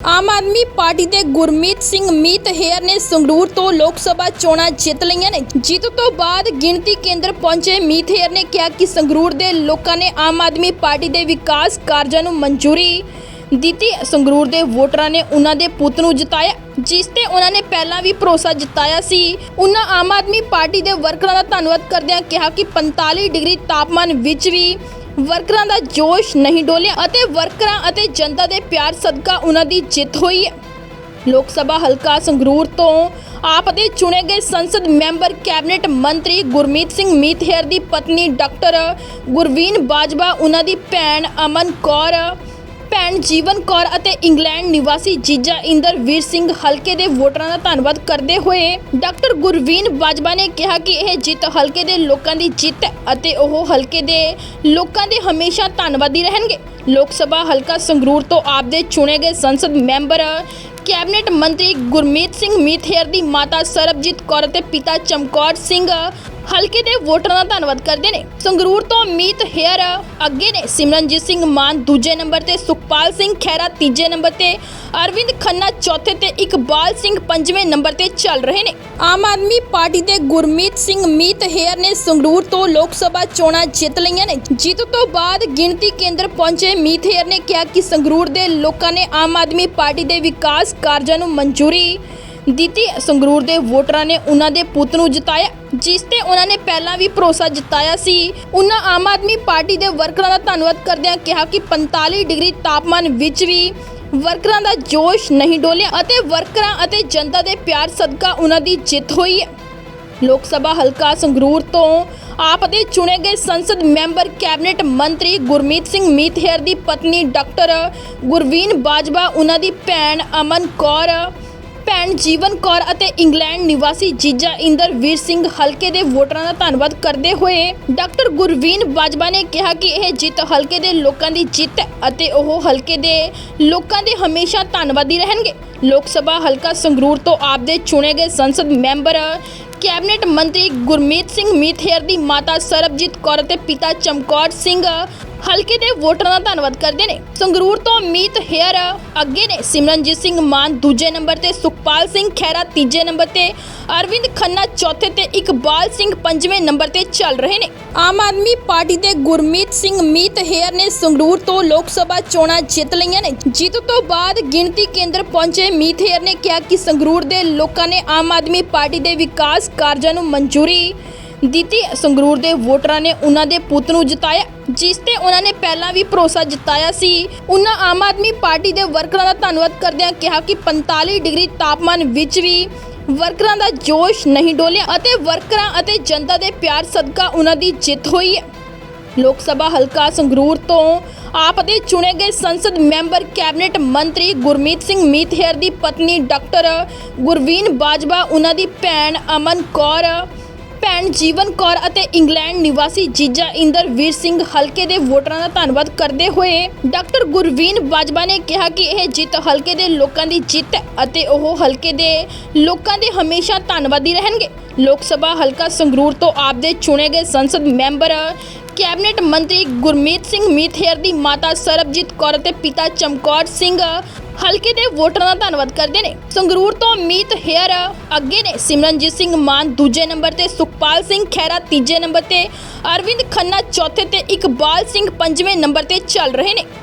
Aam Aadmi party ਦੇ ਗੁਰਮੀਤ ਸਿੰਘ ਮੀਤ ਹੇਅਰ ਨੇ ਸੰਗਰੂਰ ਤੋਂ ਲੋਕ ਸਭਾ ਚੋਣਾਂ ਜਿੱਤ ਲਈਆਂ ਨੇ। ਜਿੱਤ ਤੋਂ ਬਾਅਦ ਗਿਣਤੀ ਕੇਂਦਰ ਪਹੁੰਚੇ ਮੀਤ ਹੇਅਰ ਨੇ ਕਿਹਾ ਕਿ ਸੰਗਰੂਰ ਦੇ ਲੋਕਾਂ ਨੇ ਆਮ ਆਦਮੀ ਪਾਰਟੀ ਦੇ ਵਿਕਾਸ ਕਾਰਜਾਂ ਨੂੰ ਮਨਜ਼ੂਰੀ ਦਿੱਤੀ। ਸੰਗਰੂਰ ਦੇ ਵੋਟਰਾਂ ਨੇ ਉਹਨਾਂ ਦੇ ਪੁੱਤ ਨੂੰ ਜਿਤਾਇਆ, ਜਿਸ ਤੇ ਉਹਨਾਂ ਨੇ ਪਹਿਲਾਂ ਵੀ ਭਰੋਸਾ ਜਤਾਇਆ ਸੀ। ਉਹਨਾਂ ਆਮ ਆਦਮੀ ਪਾਰਟੀ ਦੇ ਵਰਕਰਾਂ ਦਾ ਧੰਨਵਾਦ ਕਰਦਿਆਂ ਕਿਹਾ ਕਿ 45 ਡਿਗਰੀ ਤਾਪਮਾਨ ਵਿੱਚ ਵੀ ਵਰਕਰਾਂ ਦਾ ਜੋਸ਼ ਨਹੀਂ ਡੋਲਿਆ ਅਤੇ ਵਰਕਰਾਂ ਅਤੇ ਜਨਤਾ ਦੇ ਪਿਆਰ ਸਦਕਾ ਉਹਨਾਂ ਦੀ ਜਿੱਤ ਹੋਈ ਹੈ। ਲੋਕ ਸਭਾ ਹਲਕਾ ਸੰਗਰੂਰ ਤੋਂ ਆਪ ਦੇ ਚੁਣੇ ਗਏ ਸੰਸਦ ਮੈਂਬਰ ਕੈਬਨਿਟ ਮੰਤਰੀ ਗੁਰਮੀਤ ਸਿੰਘ ਮੀਤਹੇਰ ਦੀ ਪਤਨੀ ਡਾਕਟਰ ਗੁਰਵੀਨ ਬਾਜਵਾ, ਉਹਨਾਂ ਦੀ ਭੈਣ ਅਮਨ ਕੌਰ ਭੈਣ ਜੀਵਨ ਕੌਰ ਅਤੇ ਇੰਗਲੈਂਡ ਨਿਵਾਸੀ ਜੀਜਾ ਇੰਦਰ ਸਿੰਘ ਹਲਕੇ ਦੇ ਵੋਟਰਾਂ ਦਾ ਧੰਨਵਾਦ ਕਰਦੇ ਹੋਏ ਡਾਕਟਰ ਗੁਰਵੀਨ ਬਾਜਵਾ ਨੇ ਕਿਹਾ ਕਿ ਇਹ ਜਿੱਤ ਹਲਕੇ ਦੇ ਲੋਕਾਂ ਦੀ ਜਿੱਤ ਹੈ ਅਤੇ ਉਹ ਹਲਕੇ ਦੇ ਲੋਕਾਂ ਦੇ ਹਮੇਸ਼ਾ ਧੰਨਵਾਦੀ ਰਹਿਣਗੇ। ਲੋਕ ਸਭਾ ਹਲਕਾ ਸੰਗਰੂਰ ਤੋਂ ਆਪ ਦੇ ਚੁਣੇ ਗਏ ਸੰਸਦ ਮੈਂਬਰ, ਕੈਬਨਿਟ ਮੰਤਰੀ ਗੁਰਮੀਤ ਸਿੰਘ ਮੀਥੇਰ ਦੀ ਮਾਤਾ ਸਰਬਜੀਤ ਕੌਰ ਅਤੇ ਪਿਤਾ ਚਮਕੌਰ ਸਿੰਘ ਹਲਕੇ ਦੇ ਵੋਟਰਾਂ ਦਾ ਧੰਨਵਾਦ ਕਰਦੇ ਨੇ। ਸੰਗਰੂਰ ਤੋਂ ਮੀਤ ਹੇਅਰ ਅੱਗੇ ਨੇ। ਸਿਮਰਨਜੀਤ ਸਿੰਘ ਮਾਨ ਦੂਜੇ ਨੰਬਰ ਤੇ, ਸੁਖਪਾਲ ਸਿੰਘ ਖਹਿਰਾ ਤੀਜੇ ਨੰਬਰ ਤੇ, ਅਰਵਿੰਦ ਖੰਨਾ ਚੌਥੇ ਤੇ, ਇਕਬਾਲ ਸਿੰਘ ਪੰਜਵੇਂ ਨੰਬਰ ਤੇ ਚੱਲ ਰਹੇ ਨੇ। ਆਮ ਆਦਮੀ ਪਾਰਟੀ ਦੇ ਗੁਰਮੀਤ ਸਿੰਘ ਮੀਤ ਹੇਅਰ ਨੇ ਸੰਗਰੂਰ ਤੋਂ ਲੋਕ ਸਭਾ ਚੋਣਾਂ ਜਿੱਤ ਲਈਆਂ ਨੇ। ਜਿੱਤ ਤੋਂ ਬਾਅਦ ਗਿਣਤੀ ਕੇਂਦਰ ਪਹੁੰਚੇ ਮੀਤ ਹੇਅਰ ਨੇ ਕਿਹਾ ਕਿ ਸੰਗਰੂਰ ਦੇ ਲੋਕਾਂ ਨੇ ਆਮ ਆਦਮੀ ਪਾਰਟੀ ਦੇ ਵਿਕਾਸ ਕਾਰਜਾਂ ਨੂੰ ਮਨਜ਼ੂਰੀ ਦਿੱਤੀ। ਸੰਗਰੂਰ ਦੇ ਵੋਟਰਾਂ ਨੇ ਉਹਨਾਂ ਦੇ ਪੁੱਤ ਨੂੰ ਜਿਤਾਇਆ, ਜਿਸ ਤੇ ਉਹਨਾਂ ਨੇ ਪਹਿਲਾਂ ਵੀ ਭਰੋਸਾ ਜਤਾਇਆ ਸੀ। ਉਹਨਾਂ ਆਮ ਆਦਮੀ ਪਾਰਟੀ ਦੇ ਵਰਕਰਾਂ ਦਾ ਧੰਨਵਾਦ ਕਰਦਿਆਂ ਕਿਹਾ ਕਿ 45 ਡਿਗਰੀ ਤਾਪਮਾਨ ਵਿੱਚ ਵੀ ਵਰਕਰਾਂ ਦਾ ਜੋਸ਼ ਨਹੀਂ ਡੋਲਿਆ ਅਤੇ ਵਰਕਰਾਂ ਅਤੇ ਜਨਤਾ ਦੇ ਪਿਆਰ ਸਦਕਾ ਉਹਨਾਂ ਦੀ ਜਿੱਤ ਹੋਈ ਲੋਕ ਸਭਾ ਹਲਕਾ ਸੰਗਰੂਰ ਤੋਂ ਆਪ ਦੇ ਚੁਣੇ ਗਏ ਸੰਸਦ ਮੈਂਬਰ ਕੈਬਨਿਟ ਮੰਤਰੀ ਗੁਰਮੀਤ ਸਿੰਘ ਮੀਤਹੇਰ ਦੀ ਪਤਨੀ ਡਾਕਟਰ ਗੁਰਵੀਨ ਬਾਜਵਾ, ਉਹਨਾਂ ਦੀ ਭੈਣ ਅਮਨ ਕੌਰ ਭੈਣ ਜੀਵਨ ਕੌਰ ਅਤੇ ਇੰਗਲੈਂਡ ਨਿਵਾਸੀ ਜੀਜਾ ਇੰਦਰ ਸਿੰਘ ਹਲਕੇ ਦੇ ਵੋਟਰਾਂ ਦਾ ਧੰਨਵਾਦ ਕਰਦੇ ਹੋਏ ਡਾਕਟਰ ਗੁਰਵੀਨ ਬਾਜਵਾ ਨੇ ਕਿਹਾ ਕਿ ਇਹ ਜਿੱਤ ਹਲਕੇ ਦੇ ਲੋਕਾਂ ਦੀ ਜਿੱਤ ਹੈ ਅਤੇ ਉਹ ਹਲਕੇ ਦੇ ਲੋਕਾਂ ਦੇ ਹਮੇਸ਼ਾ ਧੰਨਵਾਦੀ ਰਹਿਣਗੇ। ਲੋਕ ਸਭਾ ਹਲਕਾ ਸੰਗਰੂਰ ਤੋਂ ਆਪ ਦੇ ਚੁਣੇ ਗਏ ਸੰਸਦ ਮੈਂਬਰ ਕੈਬਨਿਟ ਮੰਤਰੀ ਗੁਰਮੀਤ ਸਿੰਘ ਮੀਥੇਰ ਦੀ ਮਾਤਾ ਸਰਬਜੀਤ ਕੌਰ ਅਤੇ ਪਿਤਾ ਚਮਕੌਰ ਸਿੰਘ ਹਲਕੇ ਦੇ ਵੋਟਰਾਂ ਦਾ ਧੰਨਵਾਦ ਕਰਦੇ ਨੇ। ਸੰਗਰੂਰ ਤੋਂ ਮੀਤ ਹੇਅਰ ਅੱਗੇ ਨੇ। ਸਿਮਰਨਜੀਤ ਸਿੰਘ ਮਾਨ ਦੂਜੇ ਨੰਬਰ ਤੇ, ਸੁਖਪਾਲ ਸਿੰਘ ਖਹਿਰਾ ਤੀਜੇ ਨੰਬਰ ਤੇ, ਅਰਵਿੰਦ ਖੰਨਾ ਚੌਥੇ ਤੇ, ਇਕਬਾਲ ਸਿੰਘ ਪੰਜਵੇਂ ਨੰਬਰ ਤੇ ਚੱਲ ਰਹੇ ਨੇ। ਆਮ ਆਦਮੀ ਪਾਰਟੀ ਦੇ ਗੁਰਮੀਤ ਸਿੰਘ ਮੀਤ ਹੇਅਰ ਨੇ ਸੰਗਰੂਰ ਤੋਂ ਲੋਕ ਸਭਾ ਚੋਣਾਂ ਜਿੱਤ ਲਈਆਂ ਨੇ। ਜਿੱਤ ਤੋਂ ਬਾਅਦ ਗਿਣਤੀ ਕੇਂਦਰ ਪਹੁੰਚੇ ਮੀਤ ਹੇਅਰ ਨੇ ਕਿਹਾ ਕਿ ਸੰਗਰੂਰ ਦੇ ਲੋਕਾਂ ਨੇ ਆਮ ਆਦਮੀ ਪਾਰਟੀ ਦੇ ਵਿਕਾਸ ਕਾਰਜਾਂ ਨੂੰ ਮਨਜ਼ੂਰੀ ਦਿੱਤੀ। ਸੰਗਰੂਰ ਦੇ ਵੋਟਰਾਂ ਨੇ ਉਹਨਾਂ ਦੇ ਪੁੱਤ ਨੂੰ ਜਿਤਾਇਆ, ਜਿਸ ਤੇ ਉਹਨਾਂ ਨੇ ਪਹਿਲਾਂ ਵੀ ਭਰੋਸਾ ਜਤਾਇਆ ਸੀ। ਉਹਨਾਂ ਆਮ ਆਦਮੀ ਪਾਰਟੀ ਦੇ ਵਰਕਰਾਂ ਦਾ ਧੰਨਵਾਦ ਕਰਦਿਆਂ ਕਿਹਾ ਕਿ 45 ਡਿਗਰੀ ਤਾਪਮਾਨ ਵਿੱਚ ਵੀ ਵਰਕਰਾਂ ਦਾ ਜੋਸ਼ ਨਹੀਂ ਡੋਲਿਆ ਅਤੇ ਵਰਕਰਾਂ ਅਤੇ ਜਨਤਾ ਦੇ ਪਿਆਰ ਸਦਕਾ ਉਹਨਾਂ ਦੀ ਜਿੱਤ ਹੋਈ। ਹੈ ਲੋਕ ਸਭਾ ਹਲਕਾ ਸੰਗਰੂਰ ਤੋਂ ਆਪ ਦੇ ਚੁਣੇ ਗਏ ਸੰਸਦ ਮੈਂਬਰ, ਕੈਬਨਿਟ ਮੰਤਰੀ ਗੁਰਮੀਤ ਸਿੰਘ ਮੀਤਹੇਰ ਦੀ ਪਤਨੀ ਡਾਕਟਰ ਗੁਰਵੀਨ ਬਾਜਵਾ, ਉਹਨਾਂ ਦੀ ਭੈਣ ਅਮਨ ਕੌਰ ਭੈਣ ਜੀਵਨ ਕੌਰ ਅਤੇ ਇੰਗਲੈਂਡ ਨਿਵਾਸੀ ਜੀਜਾ ਇੰਦਰ ਸਿੰਘ ਹਲਕੇ ਦੇ ਵੋਟਰਾਂ ਦਾ ਧੰਨਵਾਦ ਕਰਦੇ ਹੋਏ ਡਾਕਟਰ ਗੁਰਵੀਨ ਬਾਜਵਾ ਨੇ ਕਿਹਾ ਕਿ ਇਹ ਜਿੱਤ ਹਲਕੇ ਦੇ ਲੋਕਾਂ ਦੀ ਜਿੱਤ ਹੈ ਅਤੇ ਉਹ ਹਲਕੇ ਦੇ ਲੋਕਾਂ ਦੇ ਹਮੇਸ਼ਾ ਧੰਨਵਾਦੀ ਰਹਿਣਗੇ। ਲੋਕ ਸਭਾ ਹਲਕਾ ਸੰਗਰੂਰ ਤੋਂ ਆਪ ਦੇ ਚੁਣੇ ਗਏ ਸੰਸਦ ਮੈਂਬਰ ਕੈਬਨਿਟ ਮੰਤਰੀ ਗੁਰਮੀਤ ਸਿੰਘ ਮੀਥੇਰ ਦੀ ਮਾਤਾ ਸਰਬਜੀਤ ਕੌਰ ਅਤੇ ਪਿਤਾ ਚਮਕੌਰ ਸਿੰਘ ਹਲਕੇ ਦੇ ਵੋਟਰਾਂ ਦਾ ਧੰਨਵਾਦ ਕਰਦੇ ਨੇ। ਸੰਗਰੂਰ ਤੋਂ ਮੀਤ ਹੇਅਰ ਅੱਗੇ ਨੇ। ਸਿਮਰਨਜੀਤ ਸਿੰਘ ਮਾਨ ਦੂਜੇ ਨੰਬਰ ਤੇ, ਸੁਖਪਾਲ ਸਿੰਘ ਖਹਿਰਾ ਤੀਜੇ ਨੰਬਰ ਤੇ, ਅਰਵਿੰਦ ਖੰਨਾ ਚੌਥੇ ਤੇ, ਇਕਬਾਲ ਸਿੰਘ ਪੰਜਵੇਂ ਨੰਬਰ ਤੇ ਚੱਲ ਰਹੇ ਨੇ।